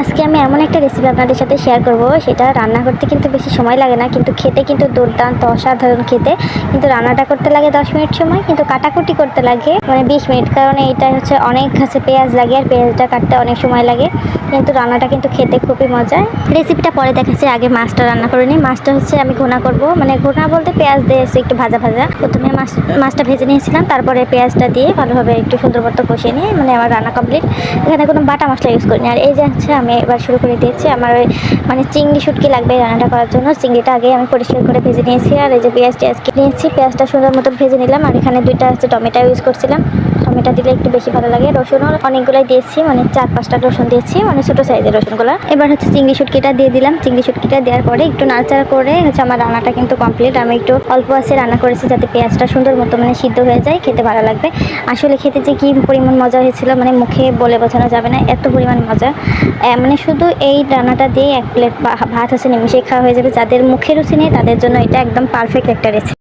আজকে আমি এমন একটা রেসিপি আপনাদের সাথে শেয়ার করব। সেটা রান্না করতে কিন্তু বেশি সময় লাগে না, কিন্তু খেতে কিন্তু দুর্দান্ত, অসাধারণ খেতে। কিন্তু রান্নাটা করতে লাগে দশ মিনিট সময়, কিন্তু কাটাকুটি করতে লাগে মানে বিশ মিনিট। কারণ এটা হচ্ছে অনেক কাছে পেঁয়াজ লাগে, আর পেঁয়াজটা কাটতে অনেক সময় লাগে। কিন্তু রান্নাটা কিন্তু খেতে খুবই মজার রেসিপিটা পরে দেখাচ্ছি, আগে মাছটা রান্না করে নিই। মাছটা হচ্ছে আমি ঘোনা করব। মানে ঘোনা বলতে পেঁয়াজ দিয়ে এসে একটু ভাজা ভাজা। প্রথমে মাছ, মাছটা ভেজে নিয়েছিলাম, তারপরে পেঁয়াজটা দিয়ে ভালোভাবে একটু সুন্দর মতো কষিয়ে নিয়ে মানে আমার রান্না কমপ্লিট এখানে কোনো বাটা মশলা ইউজ করিনি। আর এই যে হচ্ছে আমি এবার শুরু করে দিয়েছি। আমার ওই মানে চিংড়ি শুটকি লাগবে রান্নাটা করার জন্য। চিংড়িটা আগে আমি পরিষ্কার করে ভেজে নিয়েছি। আর এই যে পেঁয়াজ টিয়াজ নিয়েছি। পেঁয়াজটা সুন্দর মতো ভেজে নিলাম। আর এখানে দুইটা হচ্ছে টমেটো ইউজ করছিলাম। টমেটো দিলে একটু বেশি ভালো লাগে। রসুনও অনেকগুলোই দিয়েছি মানে চার পাঁচটা রসুন দিয়েছি মানে ছোটো সাইজের রসুনগুলো। এবার হচ্ছে চিংড়ি শুটকিটা দিয়ে দিলাম। চিংড়ি শুটকিটা দেওয়ার পরে একটু নাড়াচাড়া করে হচ্ছে আমার রান্নাটা কিন্তু কমপ্লিট আমি একটু অল্প আছে রান্না করেছি যাতে পেঁয়াজটা সুন্দর মতো মানে সিদ্ধ হয়ে যায়, খেতে ভালো লাগবে। আসলে খেতে যে কী পরিমাণ মজা হয়েছিল মানে মুখে বলে বোঝানো যাবে না, এত পরিমাণ মজা। মানে শুধু এই রান্নাটা দিয়ে এক প্লেট ভাত হচ্ছে নিমিশে খাওয়া হয়ে যাবে। যাদের মুখে রুচি নেই, তাদের জন্য এটা একদম পারফেক্ট একটা রেসিপি